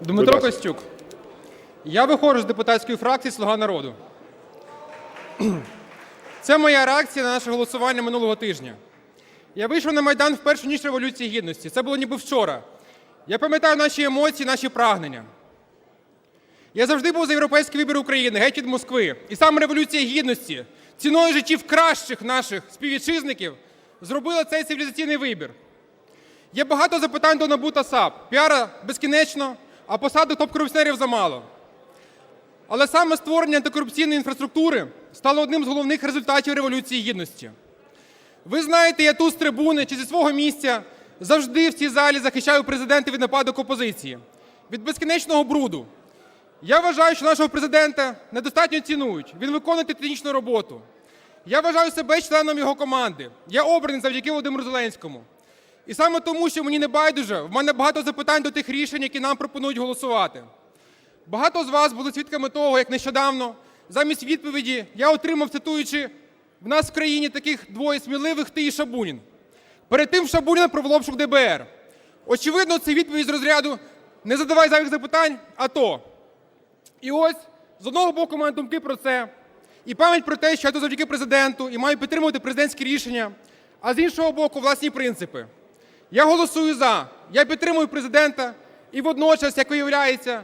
Дмитро. Костюк. Я виходжу з депутатської фракції Слуга народу. Це моя реакція на наше голосування минулого тижня. Я вийшов на Майдан в першу ніч Революції Гідності. Це було ніби вчора. Я пам'ятаю наші емоції, наші прагнення. Я завжди був за європейський вибір України, геть від Москви. І саме Революція Гідності, ціною життів кращих наших співвітчизників, зробила цей цивілізаційний вибір. Є багато запитань до НАБУ та САП. Піара безкінечно, а посади топ-корупціонерів замало. Але саме створення антикорупційної інфраструктури стало одним з головних результатів Революції Гідності. Ви знаєте, я тут з трибуни чи зі свого місця завжди в цій залі захищаю президента від нападок опозиції, від безкінечного бруду. Я вважаю, що нашого президента недостатньо цінують. Він виконує титанічну роботу. Я вважаю себе членом його команди. Я обраний завдяки Володимиру Зеленському. І саме тому, що мені не байдуже, в мене багато запитань до тих рішень, які нам пропонують голосувати. Багато з вас були свідками того, як нещодавно замість відповіді я отримав, цитуючи, в нас в країні таких двоє сміливих ти і Шабунін. Перед тим Шабуніна провело обшук ДБР. Очевидно, це відповідь з розряду не задавай зайвих запитань, а то. І ось з одного боку мене думки про це, і пам'ять про те, що я тут завдяки президенту і маю підтримувати президентські рішення, а з іншого боку, власні принципи. Я голосую за. Я підтримую президента, і водночас, як виявляється,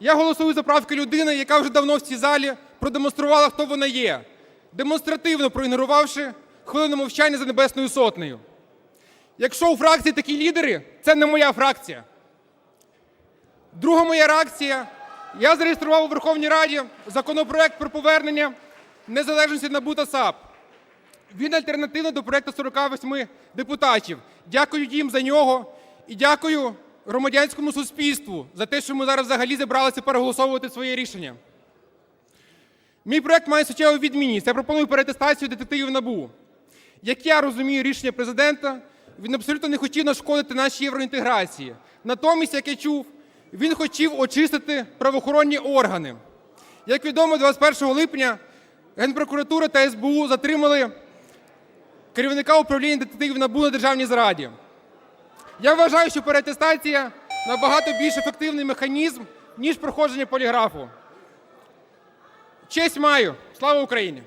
я голосую за правки людини, яка вже давно в цій залі продемонструвала, хто вона є, демонстративно проігнорувавши хвилину мовчання за Небесною Сотнею. Якщо у фракції такі лідери, це не моя фракція. Друга моя реакція. Я зареєстрував у Верховній Раді законопроект про повернення незалежності НАБУ та САП. Він альтернативний до проекту 48 депутатів. Дякую їм за нього і дякую громадянському суспільству за те, що ми зараз взагалі зібралися переголосовувати своє рішення. Мій проект має суттєву відмінність. Я пропоную перетестацію детективів НАБУ. Як я розумію рішення президента, він абсолютно не хотів нашкодити нашій євроінтеграції. Натомість, як я чув, він хотів очистити правоохоронні органи. Як відомо, 21 липня Генпрокуратура та СБУ затримали керівника управління детективів НАБУ на державній зраді. Я вважаю, що переатестація набагато більш ефективний механізм, ніж проходження поліграфу. Честь маю. Слава Україні!